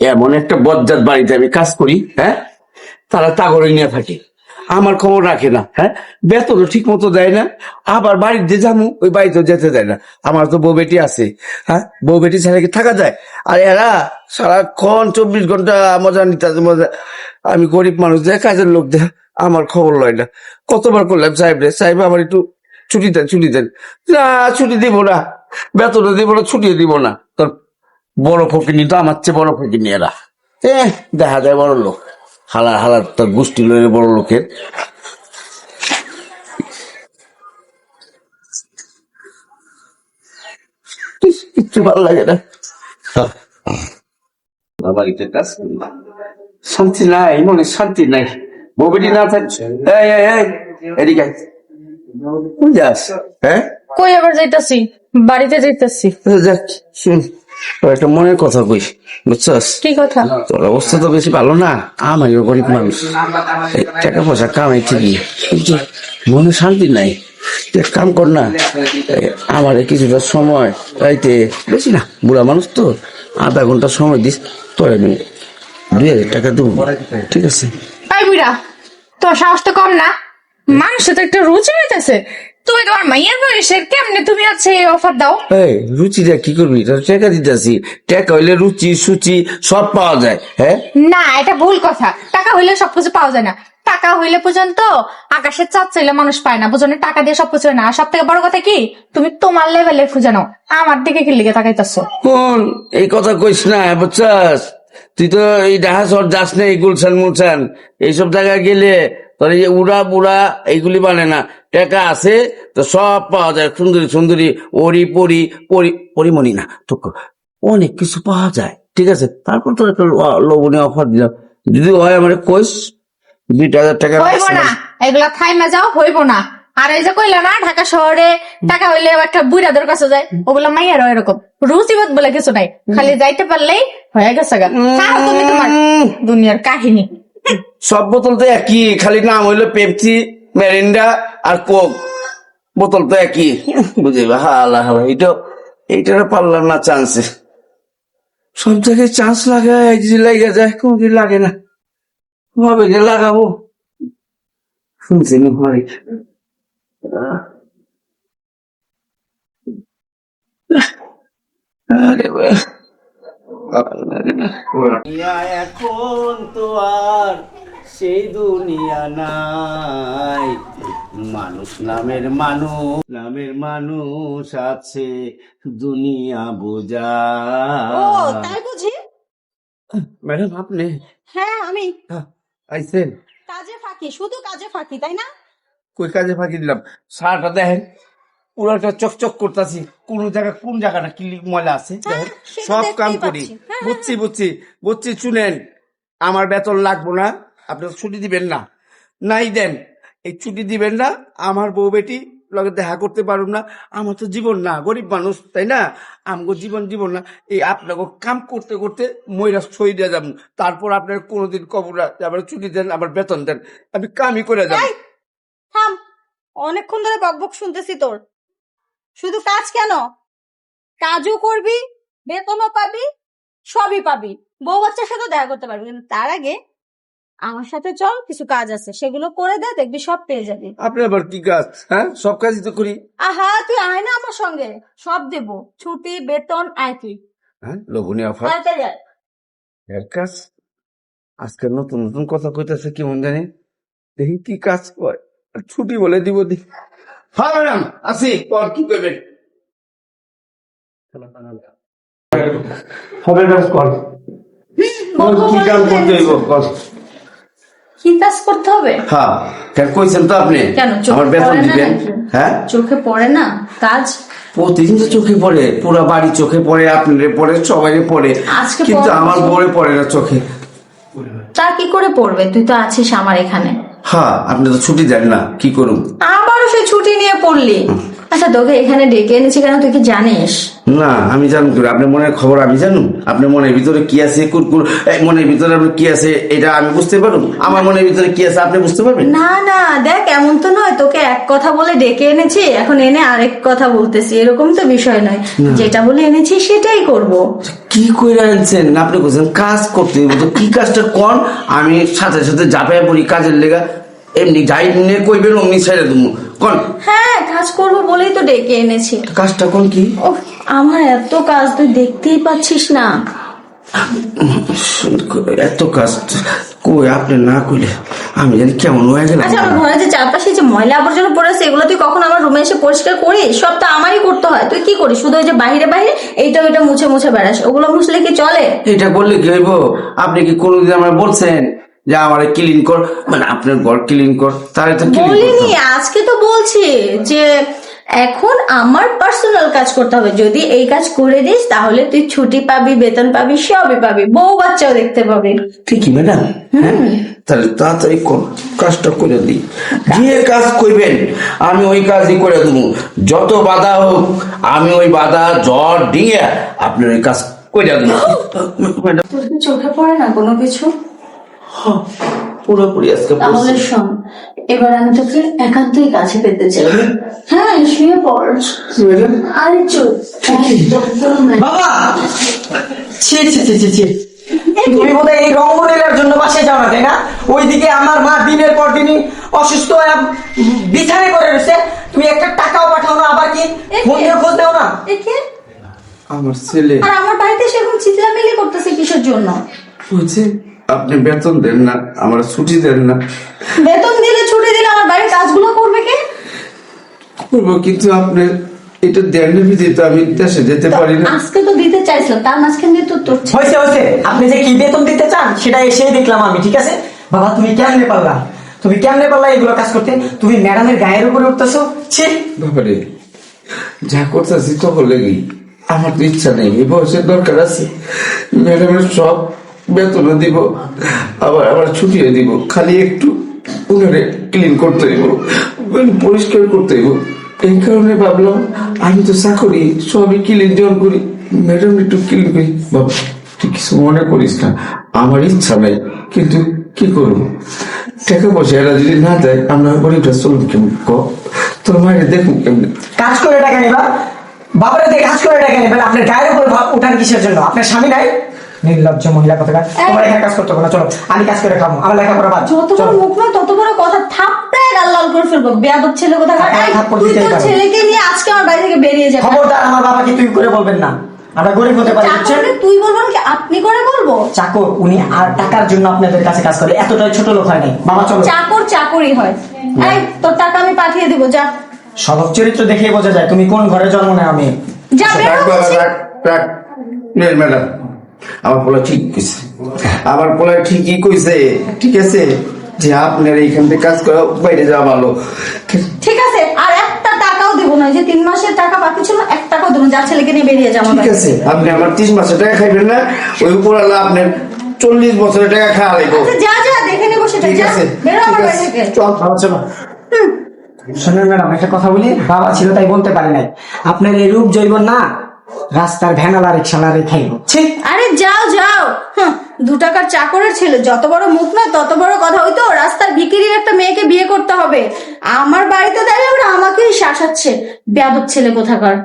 এমন একটা বজ্জাত বাড়িতে আমি কাজ করি হ্যাঁ? তারা তাগরে নিয়ে থাকে। আমার খবর রাখে না হ্যাঁ? বেতনও ঠিক মতো দেয় না। আবার বাড়িতে যাব ওই বাড়িতেও যেতে দেয় না। আমার তো বউ বেটি আছে হ্যাঁ? বউ বেটি ছাড়া কি থাকা যায়? আর এরা সারাক্ষণ চব্বিশ ঘণ্টা মজা নিতে মজা। আমি গরিব মানুষ দেয় কাজের লোক দেয় আমার খবর লয় না। কতবার করলাম, সাহেব রে? সাহেব, আমার একটু ছুটি দেন ছুটি দেন। না, ছুটি দিব না। বেতনও দিব না, ছুটিও দিব না। বড় ফকিনি তো আমার চেয়ে বড় ফকিনি এরা। এ দেখা যায় বড় লোক। হালার হালার তোর গোষ্ঠী লয়ে বড় লোকের। কিচ্ছু ভালো লাগে না। বাড়িতে কাজ করি। শান্তি নাই মনে শান্তি নাই। বউবেটি না থাকছে এই এই এই এদিকে যাস হ্যাঁ? কই আবার যাইতাছি? বাড়িতে যাইতাছি। যাক শুন। একটা মনের কথা কই বুঝছস? কি কথা? তোর অবস্থা তো বেশি ভালো না আমিও গরিব মানুষ। টাকা পয়সা কামাই ঠিকই কিন্তু মনে শান্তি নাই। কাম কর না আমার কিছুটা সময় রাইতে বেশি না বুড়া মানুষ তো আধা ঘণ্টা সময় দিস তোর আমি দুই হাজার টাকা দেবো। ঠিক আছে? বুড়া তোর সাহস তো কম না? মানুষের তো একটা রুচি হইতেছে। তুমি তোমার বয়সের কেমনে তুমি আছে অফার দাও? এই রুচিটা কি করবি? তোর টাকা দিতেছি। টাকা হইলে রুচি সুচি সব পাওয়া যায় হ্যাঁ? না এটা ভুল কথা। টাকা হইলে সবকিছু পাওয়া যায় না। টাকা হইলে পর্যন্ত আকাশের চাঁদ চাইলে মানুষ পায় না বুঝলে? টাকা দিয়ে সবকিছু হয় না। আর সব থেকে বড় কথা কি? তুমি তোমার লেভেলে খুঁজে নাও। আমার দিকে কি লিগে তাকাইতেছো? কোন? এই কথা কইস না বুঝছাস? তুই তো এই ডাহা শহর যাস না এই গুলশান মুলশান এইসব জায়গায় গেলে এই যে উড়া বুড়া এইগুলি মানে না। টাকা আছে তো সব পাওয়া যায়। সুন্দরী সুন্দরী ওরি পরি পরি পরিমণি না তো অনেক কিছু পাওয়া যায়। ঠিক আছে? তারপর তো একটা লবণীয় অফার দিলাম যদি হয় আমার কইস দুই হাজার টাকা হইব না। এগুলা থাইমা যাও হইব না। আর এই যে কইলা না ঢাকা শহরে টাকা হইলে একটা বুড়াদের কাছে যায়। ওগুলা মাইয়ারও এরকম। রুচিবোধ বলে কিছু নাই। খালি যাইতে পারলেই হয়ে গেছে গা। তুমি তোমার দুনিয়ার কাহিনী। সব বোতল তো একই, খালি নাম হইল পেপসি, মেরিন্ডা আর কোক। বোতল তো একই। বুঝলি হালা হালা, এইটা, এইটার পারলাম না চান্সে সব জায়গায় চান্স লাগে যদি লেগে যায় কোনদিন লাগে না। ভাবে যে লাগাবো? শুনছি হয় আরে এখন তো আর সেই দুনিয়া নাই। মানুষ নামের মানুষ নামের মানুষ আছে দুনিয়া বোঝা। ও তাই বুঝি? ম্যাডাম আপনি? হ্যাঁ আমি। হ্যাঁ, আইছেন। কাজে ফাঁকি শুধু কাজে ফাঁকি তাই না? কই কাজে ফাঁকি দিলাম? সারাটা দেখেন পুরোটা চকচক করতেছি কোন জায়গা কোন জায়গাটা কি ময়লা আছে? সব কাম করি। হ্যাঁ, বুঝছি বুঝছি বুঝছি শুনেন আমার বেতন লাগবো না। আপনি ছুটি দিবেন না। নাই দেন, এই ছুটি দিবেন না, আমার বউ বেটি লগে দেখা করতে পারুম না। আমার তো জীবন না, গরিব মানুষ, তাই না? আমগো জীবন জীবন না। এই আপনাকে কাম করতে করতে ময়রা সই দিয়ে যাব। তারপর আপনার কোনোদিন কবর আমার ছুটি দেন, আবার বেতন দেন। আমি কামই করে যাব। থাম। অনেকক্ষণ ধরে বকবক শুনতেছি তোর। শুধু কাজ কেন? কাজও করবি, বেতনও পাবি, সবই পাবি। বউ বাচ্চার সাথে দেখা করতে পারবি, কিন্তু তার আগে আমার সাথে চল কিছু কাজ আছে। সেগুলো করে দে দেখবি সব পেয়ে যাবি। আপনি আবার কি কাজ? হ্যাঁ সব কাজই তো করি। আহা তুই আয় না আমার সঙ্গে। সব দেব। ছুটি বেতন আয় তুই। হ্যাঁ লঘুনি অফার। তাড়াতাড়ি আয়। এর কাজ? আজকে নতুন নতুন কথা কইতাছে কেমন জানি? দেখি কি কাজ কয় আর ছুটি বলে দিব দি। হ্যাঁ ম্যাডাম আসি পর কি করবেন? হবে কাজ কর কি কাম করতে হইব কর কি কাজ করতে হবে? হ্যাঁ কেন কইছেন তো আপনি? কেন, চোখে আমার বেতন দিবেন। হ্যাঁ? চোখে পড়ে না কাজ? প্রতিদিন তো চোখে পড়ে পুরা বাড়ি চোখে পড়ে আপনারে পড়ে সবাই পড়ে। আজকে কিন্তু আমার না। পড়ে না চোখে। তা কি করে পড়বে? তুই তো আছিস আমার এখানে। হ্যাঁ আপনি তো ছুটি দেন না কি করুন আবারও সে ছুটি নিয়ে পড়লি। আচ্ছা তোকে এখানে ডেকে এনেছি কেন? তুই কি জানিস? না আমি জানি কি আপনার মনের খবর আমি জানুম? আপনার মনের ভিতরে কি আছে? কুরকুর এই মনের ভিতরে আপনার কি আছে? এটা আমি বুঝতে পারুম? আমার মনের ভিতরে কি আছে আপনি বুঝতে পারবেন? না না দেখ এমন তো নয়। তোকে এক কথা বলে ডেকে এনেছি এখন এনে আরেক কথা বলতেছি। এরকম তো বিষয় নয়। যেটা বলে এনেছি সেটাই করব। কি করে আনছেন? আপনি বলছেন কাজ করতে তো কি কাজটা কন? আমি সাথে সাথে জাপায় পড়ি কাজের লেগা। এমনি যাই নিয়ে কইবেন অমনি ছেড়ে দেবো কন হ্যাঁ কাজ করব বলেই তো ডেকে এনেছি। কাজটা কোন কি? ওহ, আমার এত কাজ তুই দেখতেই পাচ্ছিস না। এত কাজ কই আপনি না কইলে আমি জানি কেমন হয়ে গেলাম। আচ্ছা আমার ঘরে যে চারপাশে যে ময়লা আবর্জনা পড়ে আছে এগুলো তুই কখন আমার রুমে এসে পরিষ্কার করিস? সব তো আমারই করতে হয়। তুই কি করিস? শুধু ওই যে বাইরে বাইরে এইটা ওইটা মুছে মুছে বেড়াস। ওগুলো মুছলে কি চলে? এটা করলে কি হইব? আপনি কি কোনোদিন আমার বলছেন যে আমার ক্লিন কর মানে আপনার ঘর ক্লিন কর তাহলে তো বলিনি আজকে তো বলছি যে এখন আমার পার্সোনাল কাজ করতে হবে। যদি এই কাজ করে দিস তাহলে তুই ছুটি পাবি বেতন পাবি সবই পাবি বউ বাচ্চাও দেখতে পাবি। ঠিকই ম্যাডাম তাহলে তাড়াতাড়ি কোন কাজটা করে দিই যে কাজ করবেন আমি ওই কাজই করে দেবো। যত বাধা হোক আমি ওই বাধা জ্বর ডিঙে আপনার ওই কাজ করে দেবো। ম্যাডাম চোখে পড়ে না কোনো কিছু? পুরোপুরি আজকে তাহলে শোন এবার আমি তোকে একান্তই কাছে পেতে চাই। হ্যাঁ শুয়ে পড়। আরে চুপ। বাবা! ছি ছি ছি ছি ছি। তুমি বোধহয় এই রঙ্গলীলার জন্য বাসায় যাও না তাই না? ওইদিকে আমার মা দিনের পর দিনই অসুস্থ হয়ে বিছানে করে রয়েছে। তুমি একটা টাকাও পাঠাও না আবার কি ফোন দিয়ে খোঁজ দাও না? কে? আমার ছেলে। আর আমার বাড়িতে সেরকম চিৎলামিলি করতেছে কিসের জন্য? বলছে আপনি বেতন দেন না আমার ছুটি দেন না। বেতন দিলে ছুটি দিলে আমার বাড়ির কাজগুলো করবে কে? করব কিন্তু আপনি এটা দেন ভিত্তিতে আমি দেশে যেতে পারি না। আজকে তো দিতে চাইছিলাম তার মাঝখান দিয়ে তো তোর হয়েছে হয়েছে। আপনি যে কি বেতন দিতে চান সেটা এসেই দেখলাম আমি ঠিক আছে? বাবা তুমি কেমনে পারলা? তুমি কেমনে পারলা এগুলো কাজ করতে? তুমি ম্যাডামের গায়ের উপরে উঠতেছো? ছি। বাবারে যা করতেছি তো হলে কি আমার তো ইচ্ছা নেই এই বয়সের দরকার আছে। ম্যাডামের সব বেতনও দিব, আবার আবার ছুটিও দিব, খালি একটু উনারে ক্লিন করতে হইব পরিষ্কার করতে হইব। এই কারণে ভাবলাম, আমি তো চাকরি সবই ক্লিন জন করি ম্যাডাম একটু ক্লিন বাবা, তুই কিছু মনে করিস না, আমার ইচ্ছা নাই, কিন্তু কি করব? টাকা পয়সা এরা যদি না দেয়, আমরা গরিবটা চলুন কেমন? তোর মায়ের দেখুন কেমন? কাজ করে টাকা নিবা বাবারে দিয়ে কাজ করে টাকা নিবেন আপনার গায়ের উপর ভাব উঠান কিসের জন্য? আপনার স্বামী নাই? নির্লজ্জ মহিলা কথা তোমার এখানে কাজ করতে না চলো আমি কাজ করে খাব আমার লেখাপড়া বাদ। যত বড় মুখ নয় তত বড় কথা থাপড়ায় গাল লাল করে ফেলব। বেয়াদব ছেলে কোথা হ্যাঁ, তুই তোর ছেলেকে নিয়ে আজকে আমার বাড়ি থেকে বেরিয়ে যাবে খবরদার আমার বাবাকে তুই করে বলবেন না। আমরা গরিব হতে পারি? তুই বলব নাকি আপনি করে বলব? চাকর উনি আর টাকার জন্য আপনাদের কাছে কাজ করে। এতটাই ছোট লোক হয় নাই বাবা চলো। চাকর চাকরই হয়। এই তোর টাকা আমি পাঠিয়ে দিব যা। স্বভাব চরিত্র দেখে বোঝা যায় তুমি কোন ঘরে জন্ম নেয় আমি? যা বেরো ম্যাডাম। আমার পোলা ঠিক কইছে। আমার পোলা ঠিকই কইছে ঠিক আছে? যে আপনার এইখান থেকে কাজ করে বাইরে যাওয়া ভালো। ঠিক আছে আর একটা টাকাও দিব না যে তিন মাসের টাকা বাকি ছিল এক টাকাও দেবো যা ছেলেকে নিয়ে বেরিয়ে যাব ঠিক আছে আপনি আমার তিরিশ মাসের টাকা খাইবেন না ওই উপর আল্লাহ আপনার চল্লিশ বছরের টাকা খাওয়া লাগবে। আচ্ছা যা যা দেখে নেব সেটা ঠিক আছে চল বাবা চলো। শোনেন ম্যাডাম একটা কথা বলি বাবা ছিল তাই বলতে পারে নাই। আপনার এই রূপ জৈব না? রাস্তার ভ্যানালা রিক্সালারে খাইব আরে যাও যাও। দু টাকার চাকরের ছেলে, যত বড় মুখ না, তত বড় কথা ওই তো রাস্তার ভিকিরির একটা মেয়েকে বিয়ে করতে হবে। আমার বাড়িতে দাঁড়িয়ে ওরা আমাকেই শাসাচ্ছে। ব্যাপক ছেলে কোথাকার।